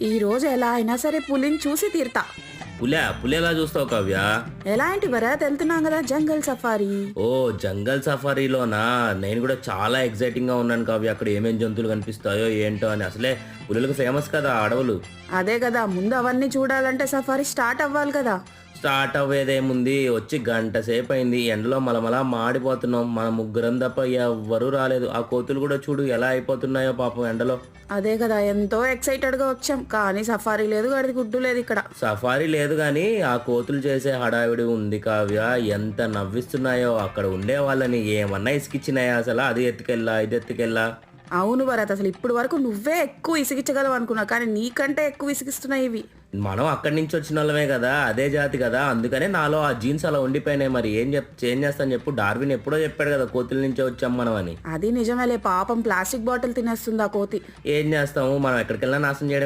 ఈ రోజు ఎలా అయినా సరే పులిని చూసి తీరుతా. పులే పులేలా చూస్తావు కావ్య? ఎలాంటి భరత్ వెళ్తున్నాం కదా జంగల్ సఫారీ? ఓ జంగల్ సఫారీలోనా? నేను కూడా చాలా ఎక్సైటింగ్గా ఉన్నాను కావ్య. అక్కడ ఏమేం జంతువులు కనిపిస్తాయో ఏంటో అని. అసలే పులులకు ఫేమస్ కదా అడవులు అదే కదా ముందు అవన్నీ చూడాలంటే సఫారీ స్టార్ట్ అవ్వాలి కదా. స్టార్ట్ అవ్వేదేముంది వచ్చి గంట సేపు అయింది ఎండలో మలమలా మాడిపోతున్నాం. మన ముగ్గురం తప్ప ఎవ్వరూ రాలేదు. ఆ కోతులు కూడా చూడు ఎలా అయిపోతున్నాయో పాపం ఎండలో. అదే కదా ఎంతో ఎక్సైటెడ్గా వచ్చాం. కానీ సఫారీ లేదు గడిది గుడ్డు లేదు ఇక్కడ. సఫారీ లేదు కానీ ఆ కోతులు చేసే హడావిడి ఉంది కావ్య. ఎంత నవ్విస్తున్నాయో. అక్కడ ఉండే వాళ్ళని ఏమన్నా ఇసుకిచ్చినాయా అసలు? అది ఎత్తుకెళ్ళా ఇది ఎత్తుకెళ్ళా? అవును భరత్ అసలు ఇప్పుడు వరకు నువ్వే ఎక్కువ ఇసిగించగలవు అనుకున్నా. కానీ నీకంటే ఎక్కువ ఇసిగిస్తున్నాయి ఇవి. మనం అక్కడి నుంచి వచ్చిన వాళ్ళమే కదా అదే జాతి కదా అందుకనే నాలో ఆ జీన్స్ అలా ఉండిపోయినాయి మరి. ఏం చెప్ ఏం చేస్తాను చెప్పు. డార్విన్ ఎప్పుడో చెప్పాడు కదా కోతుల నుంచే వచ్చాం మనం అని. అది నిజమేలే పాపం ప్లాస్టిక్ బాటిల్ తినేస్తుంది ఆ కోతి. ఏం చేస్తాము? మనం ఎక్కడికెళ్ళినా నాశనం చేయడం